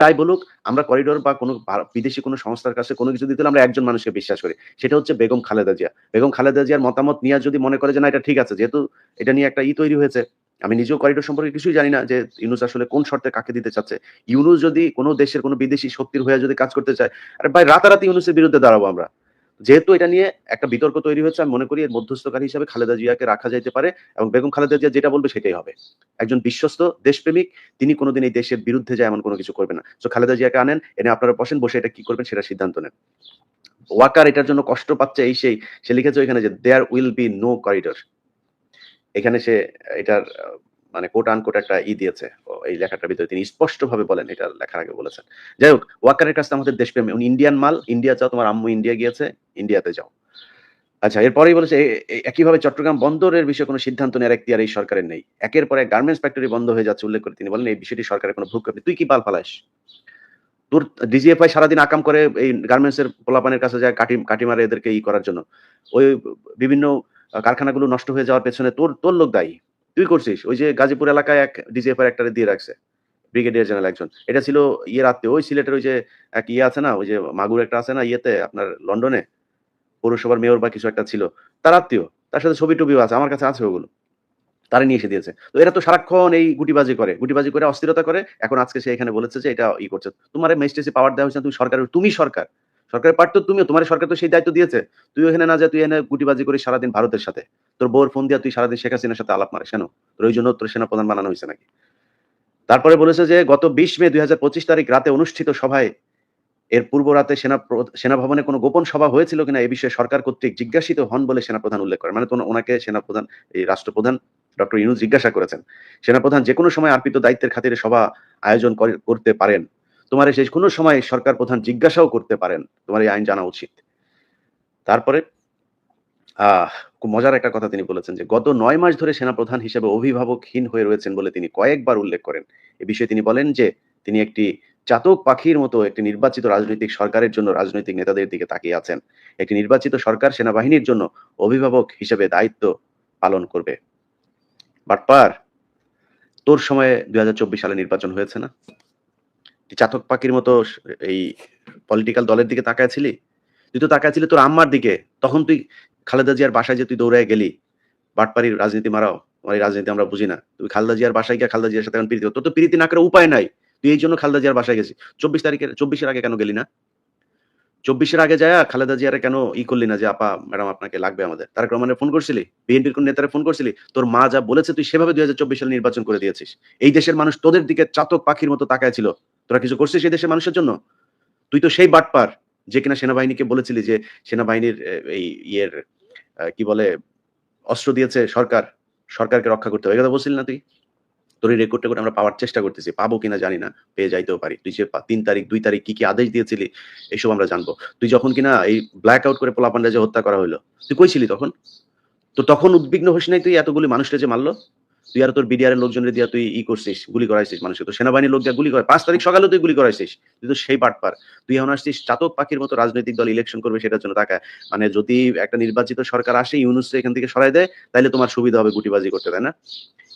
তাই বলুক, আমরা করিডোর বা কোনো বিদেশি কোনো সংস্থার কাছে কোনো কিছু দিতে আমরা একজন মানুষকে বিশ্বাস করি। সেটা হচ্ছে বেগম খালেদা জিয়া। বেগম খালেদা জিয়ার মতামত নিয়ে যদি মনে করে যে না, এটা ঠিক আছে, যেহেতু এটা নিয়ে একটা ই তৈরি হয়েছে, আমি নিজেও করিডোর সম্পর্কে কিছুই জানি না যে ইউনুস আসলে কোন শর্তে কাকে দিতে চাচ্ছে। ইউনুস যদি কোনো দেশের কোনো বিদেশি শক্তির হয়ে যদি কাজ করতে চায়, আরে ভাই, রাতারাতি ইউনুসের বিরুদ্ধে দাঁড়াবো আমরা। যেহেতু এটা নিয়ে একটা বিতর্ক তৈরি হয়েছে, আমি মনে করি এর মধ্যস্থকারী হিসেবে খালেদা জিয়াকে রাখা যাইতে পারে এবং বেগম খালেদা জিয়া যেটা বলবে সেটাই হবে। একজন বিশ্বস্ত দেশপ্রেমিক, তিনি কোনোদিন এই দেশের বিরুদ্ধে যায় এমন কোনো কিছু করবে না। তো খালেদা জিয়াকে আনেন, এনে আপনারা বসেন, বসে এটা কি করবেন সেটা সিদ্ধান্ত নেন। ওয়াকার এটার জন্য কষ্ট পাচ্ছে এই সেই, সে লিখেছে এখানে যে there will be no corridor এখানে সে, এটার মানে কোট আনকোট একটা ই দিয়েছে। এই লেখাটার ভিতরে তিনি স্পষ্টভাবে বলেন, এটা লেখার আগে বলেছেন। যাই হোক, ওয়াকারের কাছে আমাদের দেশপ্রেম উনি ইন্ডিয়ান মাল ইন্ডিয়া যাও তোমার আম্মু ইন্ডিয়া গিয়েছে ইন্ডিয়াতে যাও। আচ্ছা এরপরেই বলেছে একইভাবে চট্টগ্রাম বন্দরের বিষয়ে কোনো সিদ্ধান্ত নেওয়ার এখতিয়ার এই সরকারের নেই। একের পর গার্মেন্টস ফ্যাক্টরি বন্ধ হয়ে যাচ্ছে উল্লেখ করে তিনি বলেন, এই বিষয়টি সরকারের কোনো ভূক্ষেপ। তুই কি পাল ফালাস? তোর ডিজিএফআই সারাদিন আকাম করে এই গার্মেন্টস এর পোলাপানের কাছে যায়, কাটি কাটি মারে এদেরকে ই করার জন্য। ওই বিভিন্ন কারখানাগুলো নষ্ট হয়ে যাওয়ার পেছনে তোর তোর লোক দায়ী। তুই করছিস? ওই যে গাজীপুর এলাকায় এক ডিজিএফআই একটারে দিয়ে রাখছে, ব্রিগেডিয়ার জেনারেল একজন। এটা ছিল ইয়ে রাত্রে ওই সিলেটের ওই যে এক ইয়ে আছে না, ওই যে মাগুর একটা আছে না ইয়েতে, আপনার লন্ডনে, পৌরসভার মেয়র বা কিছু একটা ছিল, তার আত্মীয়, তার সাথে ছবি টবিও আছে, আমার কাছে আছে ওগুলো, তারা নিয়ে এসে দিয়েছে। তো এরা তো সারাক্ষণ এই গুটিবাজি করে গুটিবাজি করে, অস্থিরতা করে, এখন আজকে সে এখানে বলেছে যে এটা ই করছে। তোমার ম্যাজিস্ট্রেসি পাওয়ার দেওয়া হয়েছে তুমি সরকার তুমি সরকার। সরকারের পার্ট তো তুমিও তোমার সরকার তো সেই দায়িত্ব দিয়েছে। তুই ওখানে না যা তুই এনে গুটিবাজি করে সারাদিন ভারতের সাথে। তোর বউর ফোন দিয়া তুই সারাদিন শেখ হাসিনার সাথে আলাপ মারে কেন তোর ওই জন্য তোর সেনাপ্রধান বানানো হয়েছে নাকি? তারপরে বলেছে যে, গত বিশ মে দুই তারিখ রাতে অনুষ্ঠিত সভায় এর পূর্ব রাতে সেনা সেনাভবনে কোনো গোপন সভা হয়েছিল কিনা এই বিষয়ে সরকার কর্তৃক জিজ্ঞাসিত হন বলে সেনাপ্রধান উল্লেখ করেন। মানে তো ওনাকে সেনাপ্রধান, এই রাষ্ট্রপ্রধান ডক্টর ইউনুস জিজ্ঞাসা করেছেন। সেনাপ্রধান যে কোনো সময় আর্পিত দায়িত্বের খাতিরে সভা আয়োজন করে- করতে পারেন। তোমার শেষ কোনো সময় সরকার প্রধান জিজ্ঞাসাও করতে পারেন, তোমার এই আইন জানা উচিত। তারপরে খুব মজার একটা কথা তিনি বলেছেন যে, গত নয় মাস ধরে সেনাপ্রধান হিসেবে অভিভাবকহীন হয়ে রয়েছেন বলে তিনি কয়েকবার উল্লেখ করেন। এ বিষয়ে তিনি বলেন যে, তিনি একটি চাতক পাখির মতো একটি নির্বাচিত রাজনৈতিক সরকারের জন্য রাজনৈতিক নেতাদের দিকে তাকিয়ে আছেন। একটি নির্বাচিত সরকার সেনাবাহিনীর জন্য অভিভাবক হিসেবে দায়িত্ব পালন করবে। বাটপার, তোর সময়ে দুই হাজার চব্বিশ সালে নির্বাচন হয়েছে না? চাতক পাখির মতো এই পলিটিক্যাল দলের দিকে তাকাইছিলি? তুই তো তাকাইছিলি তোর আম্মার দিকে। তখন তুই খালেদা জিয়ার বাসায় যে তুই দৌড়ায় গেলি, বাটপাড়ির রাজনীতি মারাও তোমার এই রাজনীতি আমরা বুঝি না। তুই খালেদা জিয়ার বাসায় গিয়ে খালেদা জিয়ার সাথে এখন প্রীতি তোর তো প্রীতি না করে উপায় নাই। তুই এই জন্য খালেদা জিয়ার বাসায় গেছিস। চব্বিশ তারিখের, চব্বিশের আগে কেন গেলি না? চব্বিশের আগে যায় খালেদা জিয়ারে কেন ই করলি না যে, আপা, ম্যাডাম, আপনাকে লাগবে আমাদের তারেক রহমানের ফোন করছিলি? বিএনপির কোন নেতারা ফোন করছিলি? তোর মা যা বলেছে তুই সেভাবে দুই হাজার চব্বিশ সালে নির্বাচন করে দিয়েছিস। এই দেশের মানুষ তোদের দিকে চাতক পাখির মতো তাকায় ছিল। তোরা কিছু করছিস এই দেশের মানুষের জন্য? তুই তো সেই বাটপার যে কিনা সেনাবাহিনীকে বলেছিলি যে সেনাবাহিনীর এই ইয়ের কি বলে, অস্ত্র দিয়েছে সরকার, সরকারকে রক্ষা করতে হবে। কথা বলছিলি না তুই? তোর এই রেকর্ড টেকর্ড আমরা পাওয়ার চেষ্টা করতেছি। পাবো কিনা জানি না, পেয়ে যাইতেও পারি। তুই যে তিন তারিখ, দুই তারিখ কি কি আদেশ দিয়েছিলি এইসব আমরা জানব। তুই যখন কিনা এই ব্ল্যাক আউট করে পোলাপান্ডা যে হত্যা করা হলো তুই কই ছিলি তখন? তো তখন উদ্বিগ্ন হস নাই তুই এতগুলি মানুষকে যে মারলো? তুই আর তোর বিডিআর লোকজনের দিয়া তুই ই করছিস, গুলি করাইছিস মানুষকে। তো সেনাবাহিনীর লোক গুলি করে পাঁচ তারিখ সকালে তুই গুলি করাইছিস। তুই তো সেই পাটপার তুই এখন আসছিস চাতক পাখির মতো রাজনৈতিক দল ইলেকশন করবে সেটার জন্য তাকায়। মানে যদি একটা নির্বাচিত সরকার আসে, ইউনুস এখান থেকে সরাই দেয় তাহলে তোমার সুবিধা হবে গুটিবাজি করতে, তাই না?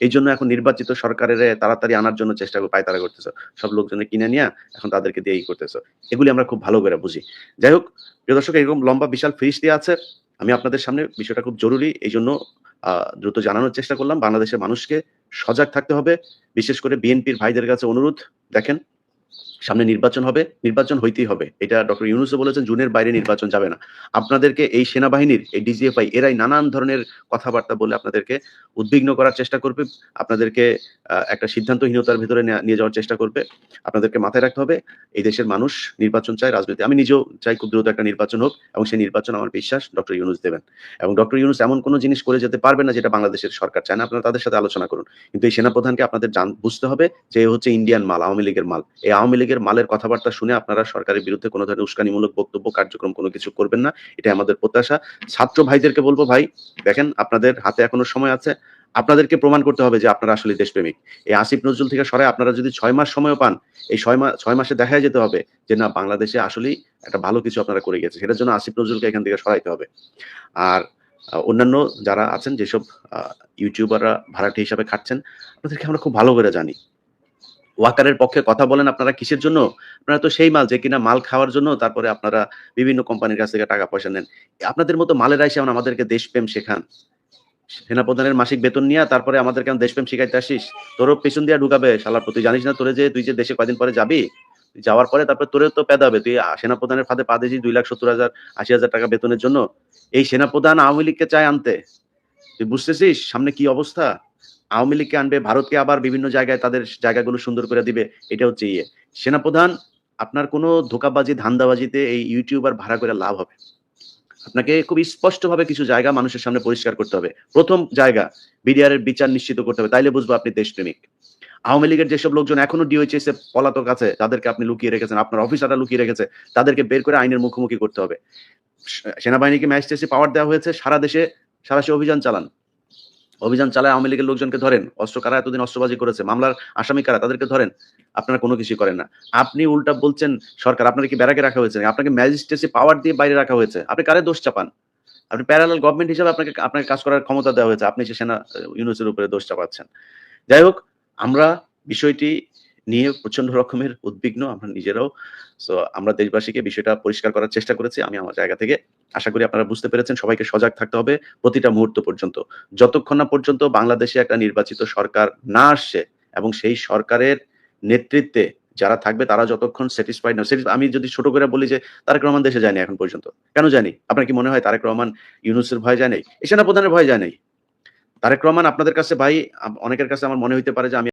এই জন্য এখন নির্বাচিত সরকারের তাড়াতাড়ি আনার জন্য চেষ্টা করে পায়তারা করতেছো। সব লোকজনের কিনে নিয়ে এখন তাদেরকে দিয়ে ই করতেছো। এগুলি আমরা খুব ভালো করে বুঝি। যাই হোক, প্রিয় দর্শক, এরকম লম্বা বিশাল ফ্রিজ দিয়ে আছে। আমি আপনাদের সামনে বিষয়টা খুব জরুরি। এই জন্য দ্রুত জানানোর চেষ্টা করলাম। বাংলাদেশের মানুষকে সজাগ থাকতে হবে। বিশেষ করে বিএনপির ভাইদের কাছে অনুরোধ, দেখেন, সামনে নির্বাচন হবে, নির্বাচন হইতেই হবে। এটা ডক্টর ইউনুসও বলেছেন, জুনের বাইরে নির্বাচন যাবে না। আপনাদেরকে এই সেনাবাহিনীর, এই ডিজিএফআই, এরাই নানান ধরনের কথাবার্তা বলে আপনাদেরকে উদ্বিগ্ন করার চেষ্টা করবে। আপনাদেরকে একটা সিদ্ধান্তহীনতার ভিতরে নেয়া- যাওয়ার চেষ্টা করবে। আপনাদেরকে মাথায় রাখতে হবে, এই দেশের মানুষ নির্বাচন চায় রাজনীতি। আমি নিজেও চাই খুব দ্রুত একটা নির্বাচন হোক, এবং সেই নির্বাচন আমার বিশ্বাস ডক্টর ইউনুস দেবেন। এবং ডক্টর ইউনুস এমন কোনো জিনিস করে যেতে পারবে না যেটা বাংলাদেশের সরকার চায় না। আপনারা তাদের সাথে আলোচনা করুন। কিন্তু এই সেনাপ্রধানকে আপনাদের জান, বুঝতে হবে যে হচ্ছে ইন্ডিয়ান মাল, আওয়ামী লীগের মাল। এই আওয়ামী লীগের মালের কথাবার্তা শুনে আপনারা সরকারের বিরুদ্ধে কোনো ধরনের উস্কানিমূলক বক্তব্য, কার্যক্রম কোনো কিছু করবেন না। এটা আমাদের প্রত্যাশা। ছাত্র ভাইদেরকে বলব, ভাই, দেখেন, আপনাদের হাতে এখনও সময় আছে। আপনাদেরকে প্রমাণ করতে হবে যে আপনারা আসলে দেশপ্রেমিক এই আসিফ নজরুল থেকে সরাই আপনারা যদি ছয় মাস সময় পান, এই ছয় মাস ছয় মাসে দেখা যেতে হবে যে না, বাংলাদেশে আসলেই একটা ভালো কিছু আপনারা করে গেছে সেটার জন্য আসিফ নজরুলকে এখান থেকে সরাইতে হবে আর অন্যান্য যারা আছেন, যেসব ইউটিউবাররা ভাড়াটি হিসাবে খাচ্ছেন আপনাদেরকে আমরা খুব ভালো করে জানি ওয়াকারের পক্ষে কথা বলেন আপনারা কিসের জন্য? আপনারা তো সেই মাল, যে কিনা মাল খাওয়ার জন্য তারপরে আপনারা বিভিন্ন কোম্পানির কাছ থেকে টাকা পয়সা নেন। আপনাদের মতো মালের এখন আমাদেরকে দেশপ্রেম শেখান। সেনাপ্রধানের মাসিক বেতন নিয়া তারপরে আমাদেরকে এখন দেশপ্রেম শিখাইতে আসিস? তোরও পেছন দিয়া ঢুকাবে শালার পুত। তুই জানিস না তোরে যে তুই যে দেশে কয়দিন পরে যাবি? যাওয়ার পরে তারপরে তোরেও তো পেদাবে। তুই সেনাপ্রধানের ফাঁদে পা দিয়েছিস ২,৭০,০০০ ৮০,০০০ টাকা বেতনের জন্য। এই সেনাপ্রধান আওয়ামী লীগকে চায় আনতে। তুই বুঝতেছিস সামনে কি অবস্থা? আওয়ামী লীগকে আনবে, ভারতকে আবার বিভিন্ন জায়গায় তাদের জায়গাগুলো সুন্দর করে দিবে। এটা হচ্ছে ইয়ে। সেনাপ্রধান আপনার কোনো ধোঁকাবাজি, ধান্দাবাজিতে এই ইউটিউবার ভাড়া করে লাভ হবে। আপনাকে খুব স্পষ্টভাবে কিছু জায়গা মানুষের সামনে পরিষ্কার করতে হবে। প্রথম জায়গা বিডিআর এর বিচার নিশ্চিত করতে হবে। তাইলে বুঝব আপনি দেশপ্রেমিক। আওয়ামী লীগের যেসব লোকজন এখনও ডিওএইচএস এ পলাতক আছে, তাদেরকে আপনি লুকিয়ে রেখেছেন, আপনার অফিসাররা লুকিয়ে রেখেছে, তাদেরকে বের করে আইনের মুখোমুখি করতে হবে। সেনাবাহিনীকে ম্যাজিস্ট্রেসি পাওয়ার দেওয়া হয়েছে সারা দেশে সারা সে অভিযান চালান। অভিযান চালায় আওয়ামী লীগের লোকজনকে ধরেন। অস্ত্র কারা এতদিন অস্ত্রবাজি করেছে, মামলার আসামি কারা তাদেরকে ধরেন। আপনারা কোনো কিছুই করেন না। আপনি উল্টা বলছেন সরকার আপনার কি ব্যারাকে রাখা হয়েছে? আপনাকে ম্যাজিস্ট্রেসি পাওয়ার দিয়ে বাইরে রাখা হয়েছে। আপনি কারে দোষ চাপান? আপনি প্যারালাল গভর্নমেন্ট হিসাবে আপনাকে আপনাকে কাজ করার ক্ষমতা দেওয়া হয়েছে। আপনি সে সেনা ইউনিটের উপরে দোষ চাপাচ্ছেন। যাই হোক আমরা বিষয়টি নিয়ে প্রচণ্ড রকমের উদ্বিগ্ন আমরা নিজেরাও। সো আমরা দেশবাসীকে বিষয়টা পরিষ্কার করার চেষ্টা করেছি। আমি আমার জায়গা থেকে। আশা করি আপনারা বুঝতে পেরেছেন, সবাইকে সজাগ থাকতে হবে প্রতিটা মুহূর্ত পর্যন্ত। যতক্ষণ না পর্যন্ত বাংলাদেশে একটা নির্বাচিত সরকার না আসছে এবং সেই সরকারের নেতৃত্বে যারা থাকবে, তারা যতক্ষণ স্যাটিসফাইড না আমি যদি ছোট করে বলি যে তারেক রহমান দেশে যায়নি এখন পর্যন্ত। কেন জানি আপনার কি মনে হয় তারেক রহমান ইউনুসের ভয় যায় নাই? এই সেনাপ্রধানের ভয় যায় নাই। তারেক রহমান আপনাদের কাছে ভাই অনেকের কাছে আমার মনে হইতে পারে যে আমি